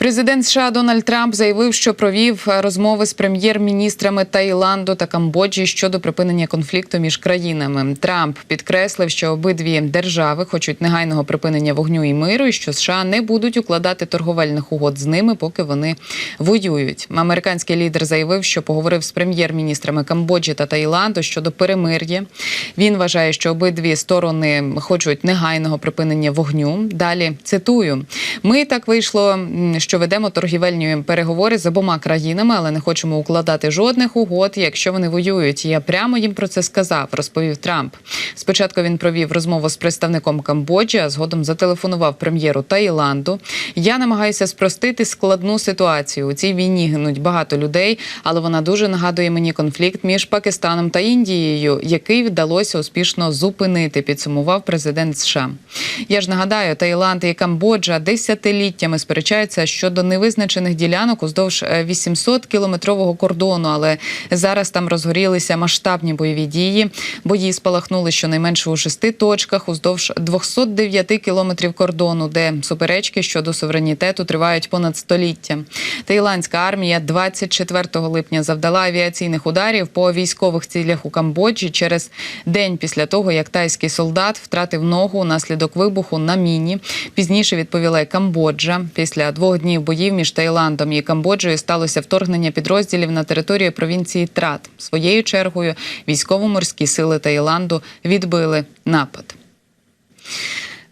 Президент США Дональд Трамп заявив, що провів розмови з прем'єр-міністрами Таїланду та Камбоджі щодо припинення конфлікту між країнами. Трамп підкреслив, що обидві держави хочуть негайного припинення вогню і миру, і що США не будуть укладати торговельних угод з ними, поки вони воюють. Американський лідер заявив, що поговорив з прем'єр-міністрами Камбоджі та Таїланду щодо перемир'я. Він вважає, що обидві сторони хочуть негайного припинення вогню. Далі цитую: ми так вийшло, що ведемо торгівельні переговори з обома країнами, але не хочемо укладати жодних угод, якщо вони воюють. Я прямо їм про це сказав, розповів Трамп. Спочатку він провів розмову з представником Камбоджі, а згодом зателефонував прем'єру Таїланду. Я намагаюся спростити складну ситуацію. У цій війні гинуть багато людей, але вона дуже нагадує мені конфлікт між Пакистаном та Індією, який вдалося успішно зупинити. Підсумував президент США. Я ж нагадаю, Таїланд і Камбоджа десятиліттями сперечаються щодо невизначених ділянок уздовж 800 кілометрового кордону, але зараз там розгорілися масштабні бойові дії. Бої спалахнули щонайменше у шести точках уздовж 209 кілометрів кордону, де суперечки щодо суверенітету тривають понад століття. Таїландська армія 24 липня завдала авіаційних ударів по військових цілях у Камбоджі через день після того, як тайський солдат втратив ногу наслідок вибуху на міні. Пізніше відповіла Камбоджа. Після двох днів боїв між Таїландом і Камбоджею сталося вторгнення підрозділів на територію провінції Трат. Своєю чергою військово-морські сили Таїланду відбили напад.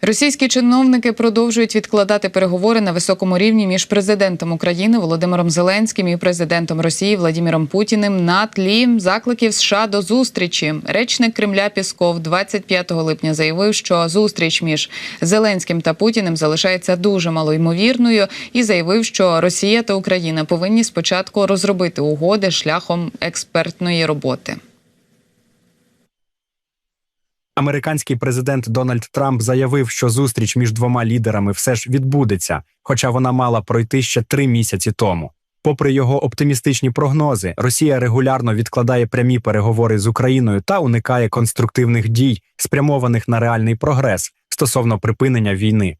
Російські чиновники продовжують відкладати переговори на високому рівні між президентом України Володимиром Зеленським і президентом Росії Владимиром Путіним на тлі закликів США до зустрічі. Речник Кремля Пісков 25 липня заявив, що зустріч між Зеленським та Путіним залишається дуже малоймовірною, і заявив, що Росія та Україна повинні спочатку розробити угоди шляхом експертної роботи. Американський президент Дональд Трамп заявив, що зустріч між двома лідерами все ж відбудеться, хоча вона мала пройти ще три місяці тому. Попри його оптимістичні прогнози, Росія регулярно відкладає прямі переговори з Україною та уникає конструктивних дій, спрямованих на реальний прогрес стосовно припинення війни.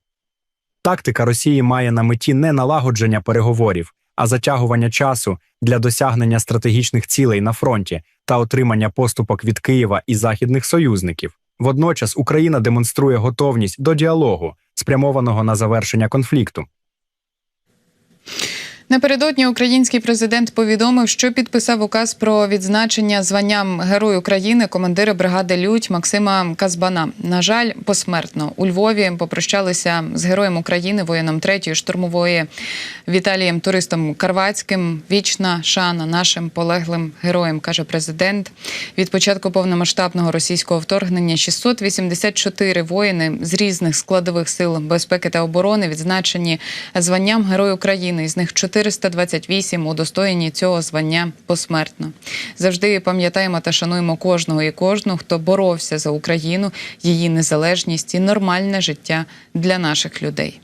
Тактика Росії має на меті не налагодження переговорів, а затягування часу для досягнення стратегічних цілей на фронті та отримання поступок від Києва і західних союзників. Водночас Україна демонструє готовність до діалогу, спрямованого на завершення конфлікту. Напередодні український президент повідомив, що підписав указ про відзначення званням Герой України командира бригади Людь Максима Казбана. На жаль, посмертно у Львові попрощалися з героєм України, воїном третьої штурмової Віталієм Туристом Карвацьким. Вічна шана нашим полеглим героям, каже президент. Від початку повномасштабного російського вторгнення 684 воїни з різних складових сил безпеки та оборони відзначені званням Герой України. Із них 428 удостоєні цього звання посмертно. Завжди пам'ятаємо та шануємо кожного і кожну, хто боровся за Україну, її незалежність і нормальне життя для наших людей.